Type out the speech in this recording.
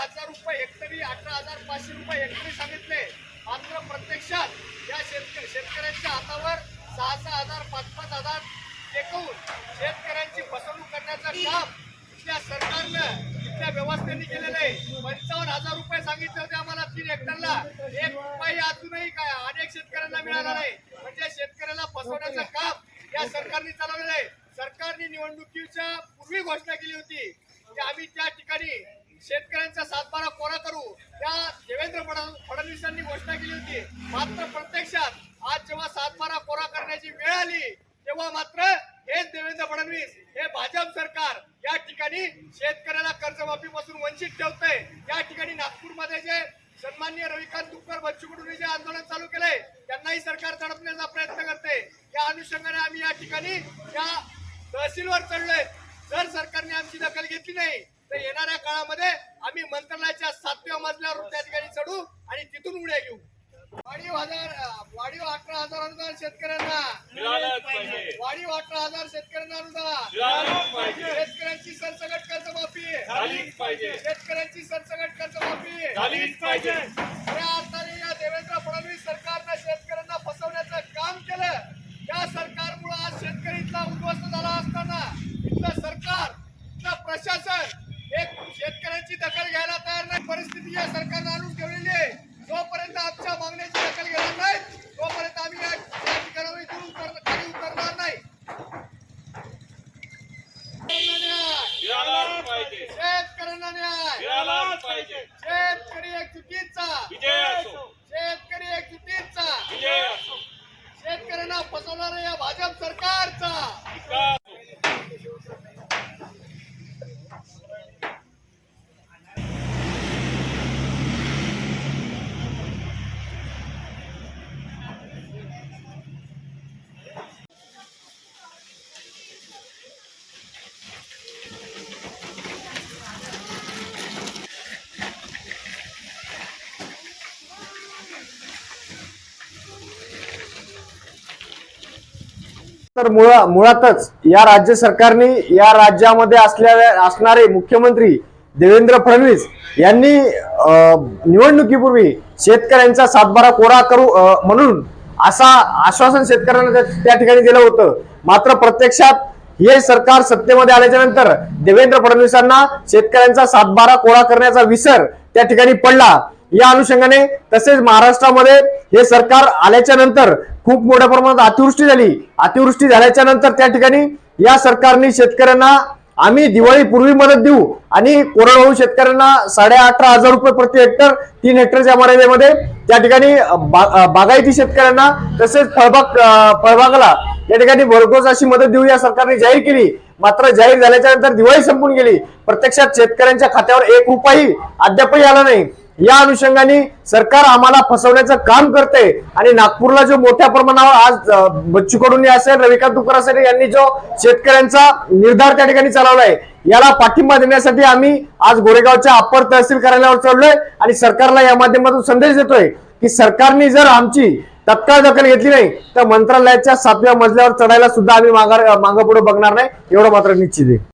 हजार रुपये हेक्टरी अठरा हजार पाचशे रुपये हेक्टरी सांगितले. मात्र प्रत्यक्षात या शेतकरी शेतकऱ्यांच्या हातावर सहा सहा हजार पाच पाच हजार टेकवून शेतकऱ्यांची फसवणूक करण्याचं काम इथल्या सरकारनं इथल्या व्यवस्थेने केलेलं आहे. पंचावन्न हजार रुपये सांगितले होते आम्हाला तीन हेक्टरला एक रुपये अजूनही काय अनेक शेतकऱ्यांना मिळाला नाही. म्हणजे शेतकऱ्याला फसवण्याचं काम या सरकारने चालवलेलं आहे. सरकारने निवडणुकीच्या पूर्वी घोषणा केली होती. की आम्ही त्या ठिकाणी शेतकऱ्यांचा सातबारा कोरा करू. त्या देवेंद्र फडणवीसांनी घोषणा केली होती. मात्र प्रत्यक्षात आज जेव्हा सातबारा कोरा करण्याची वेळ आली तेव्हा मात्र हेच देवेंद्र फडणवीस हे भाजप सरकार या ठिकाणी शेतकऱ्याला कर्जमाफी पासून वंचित ठेवतंय. या ठिकाणी नागपूरमध्ये जे सन्माननीय रविकांत तुपकर बच्चू कडूंनी जे आंदोलन चालू केलंय त्यांनाही सरकार तडपण्याचा प्रयत्न करते या अनुषंगाने आम्ही या ठिकाणी या तहसीलवर चढलोय. जर सरकारने आमची दखल घेतली नाही तर येणाऱ्या काळामध्ये आम्ही मंत्रालयाच्या सातव्या मजल्यावर त्या ठिकाणी चढू आणि तिथून उड्या घेऊ. वाढीव हजार वाढीव अठरा हजार अनुदान शेतकऱ्यांना. वाढीव अठरा हजार शेतकऱ्यांना अनुदान मिळालंच पाहिजे शेतकऱ्यांची सरसकट कर्जमाफी झालीच पाहिजे शेतकऱ्यांची सरसकट कर्जमाफी झालीच पाहिजे खऱ्या अर्थाने या देवेंद्र फडणवीस सरकारनं शेतकऱ्यांना फसवण्याचं काम केलं या सरकारमुळे आज शेतकरी इथला उद्ध्वस्त झाला असताना इथलं सरकार इथलं प्रशासन एक शेतकऱ्यांची दखल घ्यायला तयार नाही परिस्थिती या सरकारनं आणून ठेवलेली आहे जोपर्यंत आमच्या मागण्याची दखल घेणार नाही तोपर्यंत आम्ही या या ठिकाणावर इथून उतर- खाली उतरणार नाही शेतकऱ्यांना न्याय! मिळालाच पाहिजे शेतकऱ्यांना न्याय मिळालाच पाहिजे. शेतकरी एक चुकीचा. विजय असो. शेतकरी एक चुकीचा. विजय असो. शेतकऱ्यांना फसवणाऱ्या या भाजप सरकारचा. तर मुळा मुळातच या राज्य सरकारने या राज्यामध्ये असल्या असणारे मुख्यमंत्री देवेंद्र फडणवीस यांनी निवडणुकीपूर्वी शेतकऱ्यांचा सातबारा कोरा करू म्हणून असा आश्वासन शेतकऱ्यांना त्या- त्या ठिकाणी दिलं होतं. मात्र प्रत्यक्षात हे सरकार सत्तेमध्ये आल्याच्यानंतर देवेंद्र फडणवीसांना शेतकऱ्यांचा सातबारा कोरा करण्याचा विसर त्या ठिकाणी पडला. या अनुषंगाने तसेच महाराष्ट्रामध्ये हे सरकार आल्याच्यानंतर खूप मोठ्या प्रमाणात अतिवृष्टी झाली. अतिवृष्टी झाल्याच्यानंतर त्या ठिकाणी या सरकारने शेतकऱ्यांना आम्ही दिवाळी पूर्वी मदत देऊ आणि कोरडवाहू शेतकऱ्यांना साडे अठरा हजार रुपये प्रति हेक्टर तीन हेक्टरच्या मर्यादेमध्ये त्या ठिकाणी बा- बागायती शेतकऱ्यांना तसेच फळबाग फळबागाला या ठिकाणी भरघोस अशी मदत देऊ या सरकारने जाहीर केली. मात्र जाहीर झाल्याच्यानंतर दिवाळी संपून गेली. प्रत्यक्षात शेतकऱ्यांच्या खात्यावर एक रुपयाही अद्यापही आला नाही. या अनुषंगाने सरकार आम्हाला फसवण्याचं काम करते आणि नागपूरला जो मोठ्या प्रमाणावर आज बच्चू कडूंनी असेल रविकांत तुकर असेल यांनी जो शेतकऱ्यांचा निर्धार त्या ठिकाणी चालवलाय याला पाठिंबा देण्यासाठी आम्ही आज गोरेगावच्या अप्पर तहसील कार्यालयावर चढलोय आणि सरकारला या माध्यमातून संदेश देतोय की सरकारने जर आमची तत्काळ दखल घेतली नाही तर मंत्रालयाच्या सातव्या मजल्यावर चढायला सुद्धा आम्ही माघार मागं पुढे बघणार नाही एवढं मात्र निश्चित आहे.